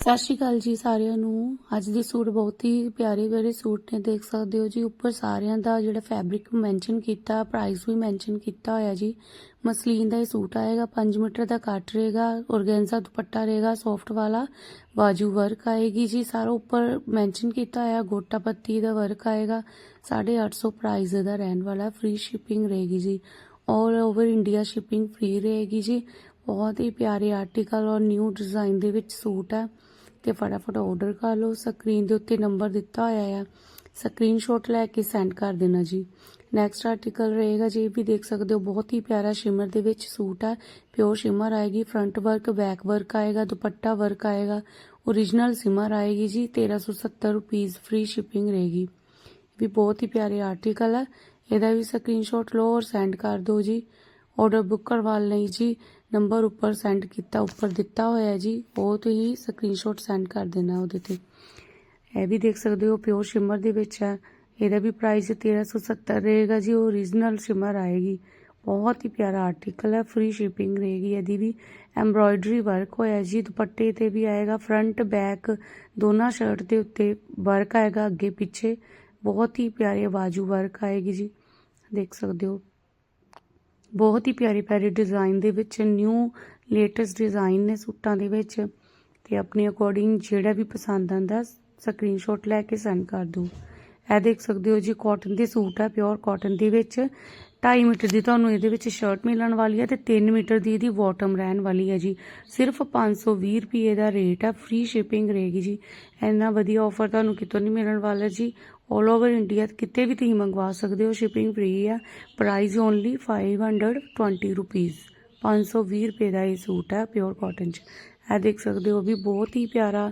ਸਤਿ ਸ਼੍ਰੀ ਅਕਾਲ ਜੀ ਸਾਰਿਆਂ ਨੂੰ। ਅੱਜ ਦੇ ਸੂਟ ਬਹੁਤ ਹੀ ਪਿਆਰੇ ਪਿਆਰੇ ਸੂਟ ਨੇ, ਦੇਖ ਸਕਦੇ ਹੋ ਜੀ। ਉੱਪਰ ਸਾਰਿਆਂ ਦਾ ਜਿਹੜਾ ਫੈਬਰਿਕ ਮੈਂਸ਼ਨ ਕੀਤਾ ਪ੍ਰਾਈਸ ਵੀ ਮੈਂਸ਼ਨ ਕੀਤਾ ਹੋਇਆ ਜੀ। ਮਸਲੀਨ ਦਾ ਇਹ ਸੂਟ ਆਏਗਾ 5 ਮੀਟਰ ਦਾ ਕੱਟ ਰਹੇਗਾ ਔਰਗੈਂਜ਼ਾ ਦੁਪੱਟਾ ਰਹੇਗਾ ਸੌਫਟ ਵਾਲਾ ਬਾਜੂ ਵਰਕ ਆਏਗੀ ਜੀ। ਸਾਰਾ ਉੱਪਰ ਮੈਂਸ਼ਨ ਕੀਤਾ ਹੋਇਆ, ਗੋਟਾ ਪੱਤੀ ਦਾ ਵਰਕ ਆਏਗਾ। 850 ਪ੍ਰਾਈਸ ਦਾ ਰਹਿਣ ਵਾਲਾ ਫ੍ਰੀ ਸ਼ਿਪਿੰਗ ਰਹੇਗੀ ਜੀ। All over India shipping free ਰਹੇਗੀ ਜੀ। ਬਹੁਤ ਹੀ ਪਿਆਰੇ ਆਰਟੀਕਲ ਔਰ ਨਿਊ ਡਿਜ਼ਾਈਨ ਦੇ ਵਿੱਚ ਸੂਟ ਹੈ। ਤੇ ਫਟਾਫਟ ਆਰਡਰ ਕਰ ਲਓ ਸਕਰੀਨ ਦੇ ਉੱਤੇ ਨੰਬਰ ਦਿੱਤਾ ਹੋਇਆ ਹੈ ਸਕਰੀਨਸ਼ਾਟ ਲੈ ਕੇ ਸੈਂਡ ਕਰ ਦੇਣਾ ਜੀ ਨੈਕਸਟ ਆਰਟੀਕਲ ਰਹੇਗਾ ਜੀ ਇਹ ਵੀ ਦੇਖ ਸਕਦੇ ਹੋ ਬਹੁਤ ਹੀ ਪਿਆਰਾ ਸ਼ਿਮਰ ਦੇ ਵਿੱਚ ਸੂਟ ਹੈ ਪਿਓਰ ਸ਼ਿਮਰ ਆਏਗੀ ਫਰੰਟ ਵਰਕ ਬੈਕ ਵਰਕ ਆਏਗਾ ਦੁਪੱਟਾ ਵਰਕ ਆਏਗਾ ओरिजिनल सिमर आएगी जी तेरह सौ सत्तर रुपीज़ फ्री शिपिंग रहेगी ਵੀ ਬਹੁਤ ਹੀ ਪਿਆਰੇ ਆਰਟੀਕਲ ਹੈ ਇਹਦਾ ਵੀ ਸਕਰੀਨਸ਼ਾਟ ਲਓ ਔਰ ਸੈਂਡ ਕਰ ਦਿਓ ਜੀ ਆਰਡਰ ਬੁੱਕ ਕਰਵਾ ਲਈ ਜੀ ਨੰਬਰ ਉੱਪਰ ਸੈਂਡ ਕੀਤਾ ਉੱਪਰ ਦਿੱਤਾ ਹੋਇਆ ਹੈ ਜੀ ਉਹ ਤੁਸੀਂ ਸਕਰੀਨਸ਼ਾਟ ਸੈਂਡ ਕਰ ਦੇਣਾ ਉਹਦੇ ਤੇ ਇਹ ਵੀ ਦੇਖ ਸਕਦੇ ਹੋ ਪਿਓਰ ਸ਼ਿਮਰ ਦੇ ਵਿੱਚ ਹੈ ਇਹਦਾ ਵੀ ਪ੍ਰਾਈਸ 1370 ਰਹੇਗਾ ਜੀ ओरिजिनल ਸ਼ਿਮਰ ਆਏਗੀ ਬਹੁਤ ਹੀ ਪਿਆਰਾ ਆਰਟੀਕਲ ਹੈ ਫ੍ਰੀ ਸ਼ਿਪਿੰਗ ਰਹੇਗੀ ਇਹਦੀ ਵੀ ਐਮਬ੍ਰੋਇਡਰੀ ਵਰਕ ਹੋਇਆ ਜੀ ਦੁਪੱਟੇ ਤੇ ਵੀ ਆਏਗਾ ਫਰੰਟ ਬੈਕ ਦੋਨਾਂ ਸ਼ਰਟ ਦੇ ਉੱਤੇ ਵਰਕ ਆਏਗਾ ਅੱਗੇ ਪਿੱਛੇ ਬਹੁਤ ਹੀ ਪਿਆਰੇ ਬਾਜੂ ਵਰਕ ਆਏਗੀ ਜੀ ਦੇਖ ਸਕਦੇ ਹੋ ਬਹੁਤ ਹੀ ਪਿਆਰੇ ਪਿਆਰੇ ਡਿਜ਼ਾਈਨ ਦੇ ਵਿੱਚ ਨਿਊ ਲੇਟੈਸਟ ਡਿਜ਼ਾਈਨ ਨੇ ਸੂਟਾਂ ਦੇ ਵਿੱਚ। ਤੇ ਆਪਣੇ ਅਕੋਰਡਿੰਗ ਜਿਹੜਾ ਵੀ ਪਸੰਦ ਆਂਦਾ ਸਕਰੀਨਸ਼ਾਟ ਲੈ ਕੇ ਸੈਂਡ ਕਰ ਦਿਓ। ਇਹ ਦੇਖ ਸਕਦੇ ਹੋ ਜੀ ਕਾਟਨ ਦੇ ਸੂਟ ਆ ਪਿਓਰ ਕਾਟਨ ਦੇ ਵਿੱਚ। 2.5 ਮੀਟਰ ਦੀ ਤੁਹਾਨੂੰ ਇਹਦੇ ਵਿੱਚ ਸ਼ਰਟ ਮਿਲਣ ਵਾਲੀ ਹੈ ਤੇ 3 ਮੀਟਰ ਦੀ ਇਹਦੀ ਬਾਟਮ ਰਹਿਣ ਵਾਲੀ ਹੈ ਜੀ ਸਿਰਫ 520 ਰੁਪਏ ਦਾ ਰੇਟ ਹੈ ਫ੍ਰੀ ਸ਼ਿਪਿੰਗ ਰਹੇਗੀ ਜੀ ਇੰਨਾ ਵਧੀਆ ਆਫਰ ਤੁਹਾਨੂੰ ਕਿਤੋਂ ਨਹੀਂ ਮਿਲਣ ਵਾਲਾ ਜੀ 올 ਓਵਰ ਇੰਡੀਆ ਕਿਤੇ ਵੀ ਤੁਸੀਂ ਮੰਗਵਾ ਸਕਦੇ ਹੋ ਸ਼ਿਪਿੰਗ ਫ੍ਰੀ ਹੈ ਪ੍ਰਾਈਸ ਓਨਲੀ 520 ਰੁਪੀਸ 520 ਰੁਪਏ ਦਾ ਇਹ ਸੂਟ ਹੈ ਪਿਓਰ ਕਾਟਨ ਚ ਇਹ ਦੇਖ ਸਕਦੇ ਹੋ ਵੀ ਬਹੁਤ ਹੀ ਪਿਆਰਾ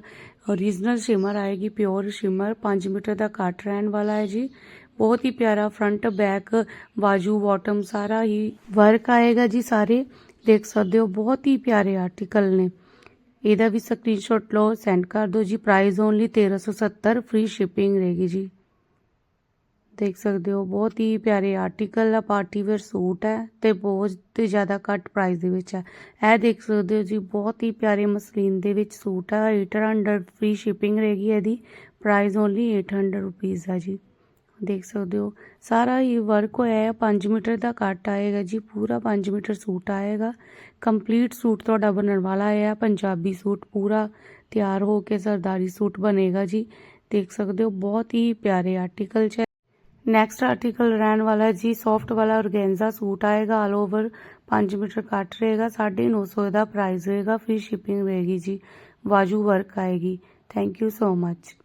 ओरिजिनल ਸ਼ਿਮਰ ਆਏਗੀ ਪਿਓਰ ਸ਼ਿਮਰ 5 ਮੀਟਰ ਦਾ ਕੱਟ ਰਹਿਣ ਵਾਲਾ ਹੈ ਜੀ ਬਹੁਤ ਹੀ ਪਿਆਰਾ ਫਰੰਟ ਬੈਕ ਬਾਜੂ ਬਾਟਮ ਸਾਰਾ ਹੀ ਵਰਕ ਆਏਗਾ ਜੀ ਸਾਰੇ। ਦੇਖ ਸਕਦੇ ਹੋ, ਬਹੁਤ ਹੀ ਪਿਆਰੇ ਆਰਟੀਕਲ ਨੇ। ਇਹਦਾ ਵੀ ਸਕਰੀਨਸ਼ਾਟ ਲਓ ਸੈਂਡ ਕਰ ਦਿਓ ਜੀ। ਪ੍ਰਾਈਸ ਓਨਲੀ 1370 ਫ੍ਰੀ ਸ਼ਿਪਿੰਗ ਰਹੇਗੀ ਜੀ। ਦੇਖ ਸਕਦੇ ਹੋ, ਬਹੁਤ ਹੀ ਪਿਆਰੇ ਆਰਟੀਕਲ ਆ ਪਾਰਟੀ ਵੇਅਰ ਸੂਟ ਹੈ ਤੇ ਬਹੁਤ ਹੀ ਜ਼ਿਆਦਾ ਘੱਟ ਪ੍ਰਾਈਸ ਦੇ ਵਿੱਚ ਹੈ। ਇਹ ਦੇਖ ਸਕਦੇ ਹੋ ਜੀ, ਬਹੁਤ ਹੀ ਪਿਆਰੇ ਮਸਲੀਨ ਦੇ ਵਿੱਚ ਸੂਟ ਹੈ 800 ਫ੍ਰੀ ਸ਼ਿਪਿੰਗ ਰਹੇਗੀ ਇਹਦੀ। ਪ੍ਰਾਈਸ ਓਨਲੀ 800 ਰੁਪੀਸ ਆ ਜੀ। ਦੇਖ ਸਕਦੇ ਹੋ ਸਾਰਾ ਹੀ ਵਰਕ ਹੋਇਆ ਹੈ 5 ਮੀਟਰ ਦਾ ਕੱਟ ਆਏਗਾ ਜੀ ਪੂਰਾ 5 ਮੀਟਰ ਸੂਟ ਆਏਗਾ ਕੰਪਲੀਟ ਸੂਟ ਤੁਹਾਡਾ ਬਣਨ ਵਾਲਾ ਹੈ ਪੰਜਾਬੀ ਸੂਟ ਪੂਰਾ ਤਿਆਰ ਹੋ ਕੇ ਸਰਦਾਰੀ ਸੂਟ ਬਣੇਗਾ ਜੀ ਦੇਖ ਸਕਦੇ ਹੋ ਬਹੁਤ ਹੀ ਪਿਆਰੇ ਆਰਟੀਕਲ ਚ ਨੈਕਸਟ ਆਰਟੀਕਲ ਰਹਿਣ ਵਾਲਾ ਹੈ ਜੀ ਸੌਫਟ ਵਾਲਾ ਔਰਗੈਂਜ਼ਾ ਸੂਟ ਆਏਗਾ ਆਲ ਓਵਰ 5 ਮੀਟਰ ਕੱਟ ਰਹੇਗਾ 950 ਦਾ ਪ੍ਰਾਈਸ ਰਹੇਗਾ ਫ੍ਰੀ ਸ਼ਿਪਿੰਗ ਰਹੇਗੀ ਜੀ ਵਾਜੂ ਵਰਕ ਆਏਗੀ ਥੈਂਕ ਯੂ ਸੋ ਮਚ